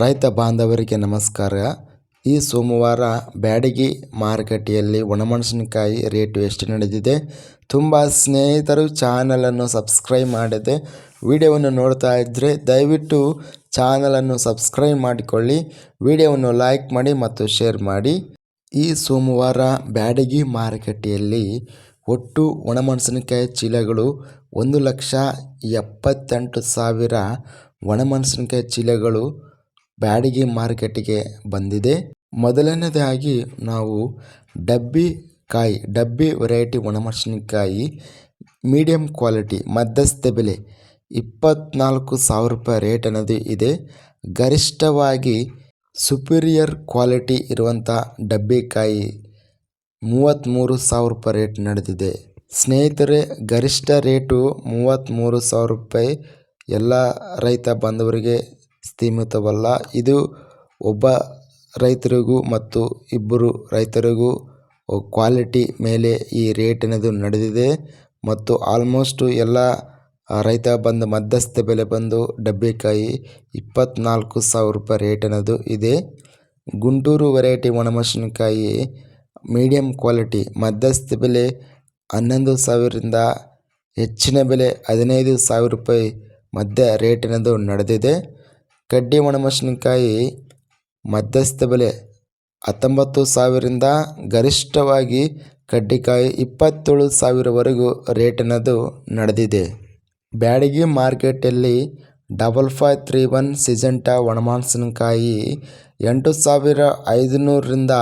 ರೈತ ಬಾಂಧವರಿಗೆ ನಮಸ್ಕಾರ. ಈ ಸೋಮವಾರ ಬ್ಯಾಡಗಿ ಮಾರುಕಟ್ಟೆಯಲ್ಲಿ ಒಣಮೆಣಸಿನಕಾಯಿ ರೇಟು ಎಷ್ಟು ನಡೆದಿದೆ? ತುಂಬ ಸ್ನೇಹಿತರು ಚಾನಲನ್ನು ಸಬ್ಸ್ಕ್ರೈಬ್ ಮಾಡಿದೆ ವಿಡಿಯೋವನ್ನು ನೋಡ್ತಾ ಇದ್ದರೆ ದಯವಿಟ್ಟು ಚಾನಲನ್ನು ಸಬ್ಸ್ಕ್ರೈಬ್ ಮಾಡಿಕೊಳ್ಳಿ. ವಿಡಿಯೋವನ್ನು ಲೈಕ್ ಮಾಡಿ ಮತ್ತು ಶೇರ್ ಮಾಡಿ. ಈ ಸೋಮವಾರ ಬ್ಯಾಡಗಿ ಮಾರುಕಟ್ಟೆಯಲ್ಲಿ ಒಟ್ಟು ಒಣಮೆಣಸಿನಕಾಯಿ ಚೀಲಗಳು ಒಂದು ಲಕ್ಷ ಎಪ್ಪತ್ತೆಂಟು ಸಾವಿರ ಒಣಮೆಣಸಿನಕಾಯಿ ಚೀಲಗಳು ಬ್ಯಾಡಗಿ ಮಾರುಕಟ್ಟೆಗೆ ಬಂದಿದೆ. ಮೊದಲನೇದಾಗಿ ನಾವು ಡಬ್ಬಿ ಕಾಯಿ, ಡಬ್ಬಿ ವೆರೈಟಿ ಒಣಮೆಣಸಿನಕಾಯಿ, ಮೀಡಿಯಂ ಕ್ವಾಲಿಟಿ, ಮಧ್ಯಸ್ಥ ಬೆಲೆ ಇಪ್ಪತ್ನಾಲ್ಕು ಸಾವಿರ ರೂಪಾಯಿ ರೇಟ್ ಅನ್ನೋದು ಇದೆ. ಗರಿಷ್ಠವಾಗಿ ಸುಪೀರಿಯರ್ ಕ್ವಾಲಿಟಿ ಇರುವಂಥ ಡಬ್ಬಿಕಾಯಿ ಮೂವತ್ತ್ಮೂರು ಸಾವಿರ ರೂಪಾಯಿ ರೇಟ್ ನಡೆದಿದೆ. ಸ್ನೇಹಿತರೆ, ಗರಿಷ್ಠ ರೇಟು ಮೂವತ್ತ್ಮೂರು ಸಾವಿರ ರೂಪಾಯಿ ಎಲ್ಲ ರೈತ ಬಾಂಧವರಿಗೆ ಸೀಮಿತವಲ್ಲ ಇದು ಒಬ್ಬ ರೈತರಿಗೂ ಮತ್ತು ಇಬ್ಬರು ರೈತರಿಗೂ ಕ್ವಾಲಿಟಿ ಮೇಲೆ ಈ ರೇಟ್ ಅನ್ನೋದು ನಡೆದಿದೆ ಮತ್ತು ಆಲ್ಮೋಸ್ಟು ಎಲ್ಲ ರೈತ ಬಂದು ಮಧ್ಯಸ್ಥ ಬೆಲೆ ಬಂದು ಡಬ್ಬಿಕಾಯಿ ಇಪ್ಪತ್ತ್ನಾಲ್ಕು ಸಾವಿರ ರೂಪಾಯಿ ರೇಟ್ ಅನ್ನೋದು ಇದೆ. ಗುಂಟೂರು ವೆರೈಟಿ ಒಣಮೆಣಸಿನಕಾಯಿ ಮೀಡಿಯಮ್ ಕ್ವಾಲಿಟಿ, ಮಧ್ಯಸ್ಥ ಬೆಲೆ ಹನ್ನೊಂದು ಸಾವಿರದಿಂದ ಹೆಚ್ಚಿನ ಬೆಲೆ ಹದಿನೈದು ಸಾವಿರ ರೂಪಾಯಿ ಮಧ್ಯ ರೇಟ್ ಅನ್ನೋದು ನಡೆದಿದೆ. ಕಡ್ಡಿ ಒಣಮೆಣಸಿನಕಾಯಿ ಮಧ್ಯಸ್ಥ ಬೆಲೆ ಹತ್ತೊಂಬತ್ತು ಸಾವಿರದಿಂದ ಗರಿಷ್ಠವಾಗಿ ಕಡ್ಡಿಕಾಯಿ ಇಪ್ಪತ್ತೇಳು ಸಾವಿರವರೆಗೂ ರೇಟ್ ಅನ್ನೋದು ನಡೆದಿದೆ. ಬ್ಯಾಡಗಿ ಮಾರ್ಕೆಟಲ್ಲಿ double five three one Syngenta ಒಣಮೆಣಸಿನಕಾಯಿ ಎಂಟು ಸಾವಿರ ಐದುನೂರರಿಂದ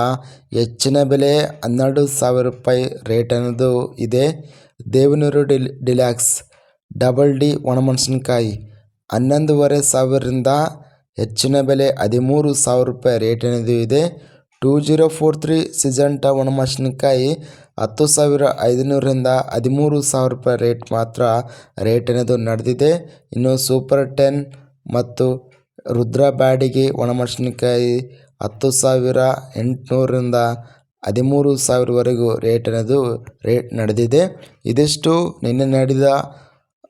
ಹೆಚ್ಚಿನ ಬೆಲೆ ಹನ್ನೆರಡು ಸಾವಿರ ರೂಪಾಯಿ ರೇಟ್ ಅನ್ನೋದು ಇದೆ. ದೇವನೂರು ಡಿಲ್, ಡಿಲ್ಯಾಕ್ಸ್ ಡಬಲ್ ಡಿ ಒಣಮೆಣಸಿನಕಾಯಿ ಹನ್ನೊಂದುವರೆ ಸಾವಿರದಿಂದ ಹೆಚ್ಚಿನ ಬೆಲೆ ಹದಿಮೂರು ಸಾವಿರ ರೂಪಾಯಿ ರೇಟ್ ಅನ್ನೋದು ಇದೆ. Two zero four three Syngenta ಒಣಮೆಣಸಿನಕಾಯಿ ಹತ್ತು ಸಾವಿರ ಐದುನೂರರಿಂದ ಹದಿಮೂರು ಸಾವಿರ ರೂಪಾಯಿ ರೇಟ್ ಮಾತ್ರ ರೇಟ್ ಅನ್ನೋದು ನಡೆದಿದೆ. ಇನ್ನು ಸೂಪರ್ ಟೆನ್ ಮತ್ತು ರುದ್ರ ಬ್ಯಾಡಿಗೆ ಒಣಮೆಣಸಿನಕಾಯಿ ಹತ್ತು ಸಾವಿರ ಎಂಟುನೂರರಿಂದ ಹದಿಮೂರು ಸಾವಿರವರೆಗೂ ರೇಟ್ ಅನ್ನೋದು ರೇಟ್ ನಡೆದಿದೆ. ಇದಿಷ್ಟು ನಿನ್ನೆ ನಡೆದ